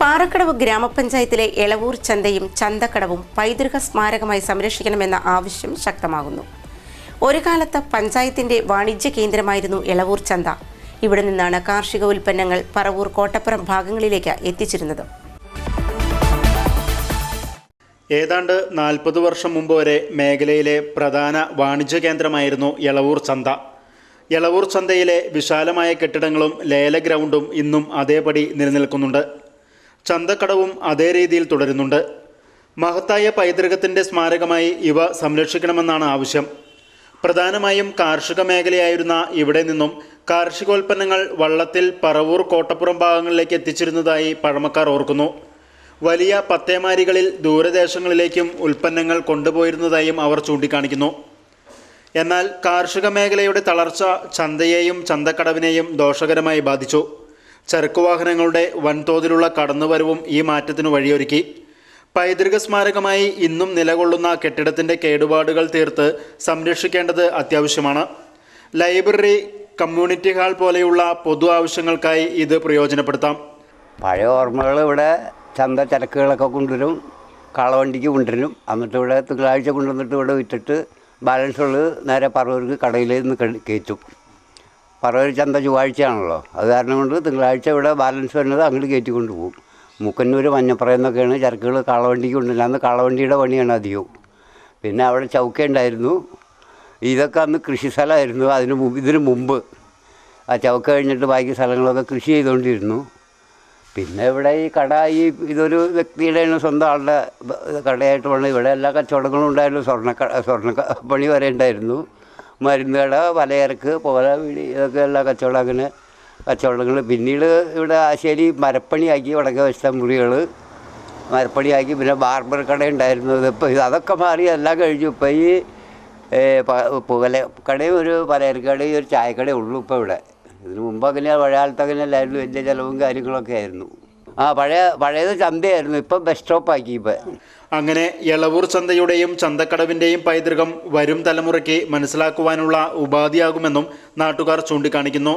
പാറക്കടവ് ഗ്രാമപഞ്ചായത്തിലെ എളവൂർ ചന്തയും ചന്തക്കടവും പൈതൃക സ്മാരകമായി സംരക്ഷിക്കണമെന്ന ആവശ്യം ശക്തമാകുന്നു. ഒരു കാലത്ത് പഞ്ചായത്തിന്റെ വാണിജ്യ കേന്ദ്രമായിരുന്നു എളവൂർ ചന്ത. ഇവിടെ നിന്നാണ് കാർഷിക ഉൽപ്പന്നങ്ങൾ പറവൂർ കോട്ടപ്പുറം ഭാഗങ്ങളിലേക്ക് എത്തിച്ചിരുന്നത്. ഏതാണ്ട് നാൽപ്പത് വർഷം മുമ്പ് വരെ മേഖലയിലെ പ്രധാന വാണിജ്യ കേന്ദ്രമായിരുന്നു എളവൂർ ചന്ത. എളവൂർ ചന്തയിലെ വിശാലമായ കെട്ടിടങ്ങളും ലേല ഗ്രൗണ്ടും ഇന്നും അതേപടി നിലനിൽക്കുന്നുണ്ട്. ചന്തക്കടവും അതേ രീതിയിൽ തുടരുന്നുണ്ട്. മഹത്തായ പൈതൃകത്തിന്റെ സ്മാരകമായി ഇവ സംരക്ഷിക്കണമെന്നാണ് ആവശ്യം. പ്രധാനമായും കാർഷിക മേഖലയായിരുന്ന ഇവിടെ നിന്നും കാർഷികോൽപ്പന്നങ്ങൾ വള്ളത്തിൽ പറവൂർ കോട്ടപ്പുറം ഭാഗങ്ങളിലേക്ക് എത്തിച്ചിരുന്നതായി പഴമക്കാർ ഓർക്കുന്നു. വലിയ പത്തേമാരികളിൽ ദൂരദേശങ്ങളിലേക്കും ഉൽപ്പന്നങ്ങൾ കൊണ്ടുപോയിരുന്നതായും അവർ ചൂണ്ടിക്കാണിക്കുന്നു. എന്നാൽ കാർഷിക മേഖലയുടെ തളർച്ച ചന്തയെയും ചന്തക്കടവിനെയും ദോഷകരമായി ബാധിച്ചു. ചരക്കുവാഹനങ്ങളുടെ വൻതോതിലുള്ള കടന്നുവരവും ഈ മാറ്റത്തിനു വഴിയൊരുക്കി. പൈതൃക സ്മാരകമായി ഇന്നും നിലകൊള്ളുന്ന കെട്ടിടത്തിന്റെ കേടുപാടുകൾ തീർത്ത് സംരക്ഷിക്കേണ്ടത് അത്യാവശ്യമാണ്. ലൈബ്രറി കമ്മ്യൂണിറ്റി ഹാൾ പോലെയുള്ള പൊതു ആവശ്യങ്ങൾക്കായി ഇത് പ്രയോജനപ്പെടുത്താം. പഴയ ഓർമ്മകൾ ഇവിടെ ചന്ത ചരക്കുകളൊക്കെ കൊണ്ടുവരും കാളവണ്ടിക്ക് കൊണ്ടുവരും. എന്നിട്ട് ഇവിടെ തിങ്കളാഴ്ച കൊണ്ടുവന്നിട്ട് ഇവിടെ വിറ്റിട്ട് ബാലൻസ് ഉള്ളത് നേരെ പറവൂർക്ക് കടയിൽ നിന്ന് കയറ്റും. പറവൂർ ചന്ത ചൊവ്വാഴ്ചയാണല്ലോ. അത് കാരണം കൊണ്ട് തിങ്കളാഴ്ച ഇവിടെ ബാലൻസ് വരുന്നത് അങ്ങോട്ട് കയറ്റി കൊണ്ടുപോകും. മുക്കന്നൂർ മഞ്ഞപ്പുറയെന്നൊക്കെയാണ് ചരക്കുകൾ കാളവണ്ടിക്ക് കൊണ്ടുവരുന്നത്. അന്ന് കാളവണ്ടിയുടെ പണിയാണ് അധികവും. പിന്നെ അവിടെ ചൗക്ക ഉണ്ടായിരുന്നു. ഇതൊക്കെ അന്ന് കൃഷി സ്ഥലമായിരുന്നു. അതിന് മുമ്പ് ഇതിന് മുമ്പ്. ആ ചൗക്ക കഴിഞ്ഞിട്ട് ബാക്കി സ്ഥലങ്ങളൊക്കെ കൃഷി ചെയ്തുകൊണ്ടിരുന്നു. പിന്നെ ഇവിടെ ഈ കട ഈ ഇതൊരു വ്യക്തിയുടെ സ്വന്തം ആളുടെ കടയായിട്ട് വേണം. ഇവിടെ എല്ലാ കച്ചവടങ്ങളും ഉണ്ടായിരുന്നു. സ്വർണ സ്വർണ പണി വരെ ഉണ്ടായിരുന്നു. മരുന്ന് കട പലചരക്ക് പോല ഇതൊക്കെ എല്ലാ കച്ചവടം അങ്ങനെ കച്ചവടങ്ങൾ പിന്നീട് ഇവിടെ ആശേരി മരപ്പണിയാക്കി വടക്കേ വശത്തെ മുറികൾ മരപ്പണിയാക്കി പിന്നെ ബാർബർ കട ഉണ്ടായിരുന്നത് ഇപ്പോൾ അതൊക്കെ മാറി എല്ലാം കഴിഞ്ഞു. ഇപ്പോൾ ഈ പുകല കടയും ഒരു പലചരക്ക് കടയും ഒരു ചായക്കടയും ഉള്ളൂ ഇപ്പോൾ ഇവിടെ. ഇതിന് മുമ്പ് അങ്ങനെ കാലത്ത് അങ്ങനെ വലിയ ചിലവും കാര്യങ്ങളൊക്കെ ആയിരുന്നു. ആ പഴയ പഴയത് ചന്തയായിരുന്നു. ഇപ്പം ബസ് സ്റ്റോപ്പാക്കി ഇപ്പം. അങ്ങനെ എളവൂർ ചന്തയുടെയും ചന്തക്കടവിന്റെയും പൈതൃകം വരും തലമുറയ്ക്ക് മനസ്സിലാക്കുവാനുള്ള ഉപാധിയാകുമെന്നും നാട്ടുകാർ ചൂണ്ടിക്കാണിക്കുന്നു.